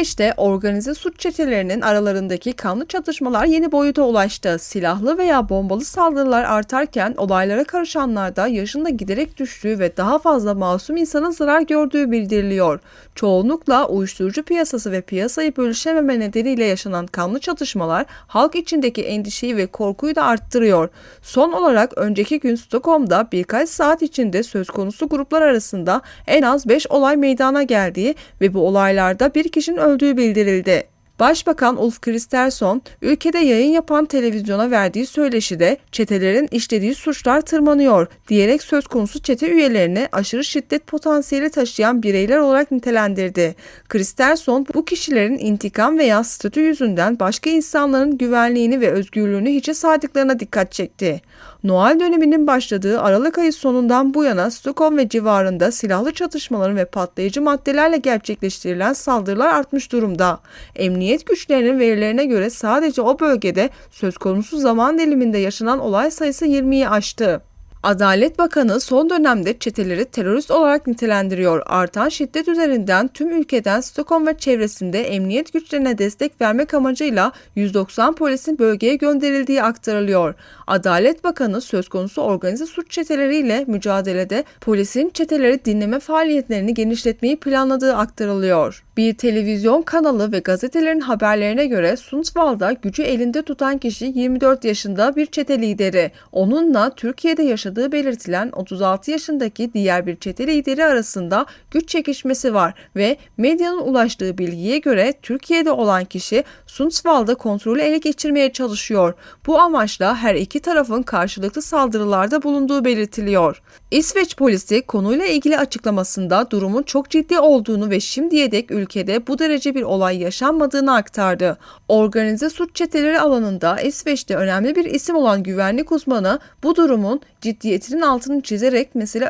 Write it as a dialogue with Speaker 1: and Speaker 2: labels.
Speaker 1: İsveç'te organize suç çetelerinin aralarındaki kanlı çatışmalar yeni boyuta ulaştı. Silahlı veya bombalı saldırılar artarken olaylara karışanlarda yaşında giderek düştüğü ve daha fazla masum insanın zarar gördüğü bildiriliyor. Çoğunlukla uyuşturucu piyasası ve piyasayı bölüşememe nedeniyle yaşanan kanlı çatışmalar halk içindeki endişeyi ve korkuyu da arttırıyor. Son olarak önceki gün Stockholm'da birkaç saat içinde söz konusu gruplar arasında en az 5 olay meydana geldiği ve bu olaylarda bir kişinin öldüğü bildirildi. Başbakan Ulf Kristersson, ülkede yayın yapan televizyona verdiği söyleşide çetelerin işlediği suçlar tırmanıyor diyerek söz konusu çete üyelerini aşırı şiddet potansiyeli taşıyan bireyler olarak nitelendirdi. Kristersson bu kişilerin intikam veya statü yüzünden başka insanların güvenliğini ve özgürlüğünü hiçe saydıklarına dikkat çekti. Noel döneminin başladığı Aralık ayı sonundan bu yana Stockholm ve civarında silahlı çatışmaların ve patlayıcı maddelerle gerçekleştirilen saldırılar artmış durumda. Emniyet güçlerinin verilerine göre sadece o bölgede söz konusu zaman diliminde yaşanan olay sayısı 20'yi aştı. Adalet Bakanı son dönemde çeteleri terörist olarak nitelendiriyor. Artan şiddet üzerinden tüm ülkeden Stockholm ve çevresinde emniyet güçlerine destek vermek amacıyla 190 polisin bölgeye gönderildiği aktarılıyor. Adalet Bakanı söz konusu organize suç çeteleriyle mücadelede polisin çeteleri dinleme faaliyetlerini genişletmeyi planladığı aktarılıyor. Bir televizyon kanalı ve gazetelerin haberlerine göre Sundsvall'da gücü elinde tutan kişi 24 yaşında bir çete lideri. Onunla Türkiye'de yaşadığı belirtilen 36 yaşındaki diğer bir çete lideri arasında güç çekişmesi var ve medyanın ulaştığı bilgiye göre Türkiye'de olan kişi Sundsvall'da kontrolü ele geçirmeye çalışıyor. Bu amaçla her iki tarafın karşılıklı saldırılarda bulunduğu belirtiliyor. İsveç polisi konuyla ilgili açıklamasında durumun çok ciddi olduğunu ve şimdiye dek ülkede bu derece bir olay yaşanmadığını aktardı. Organize suç çeteleri alanında İsveç'te önemli bir isim olan güvenlik uzmanı bu durumun ciddiyetinin altını çizerek mesele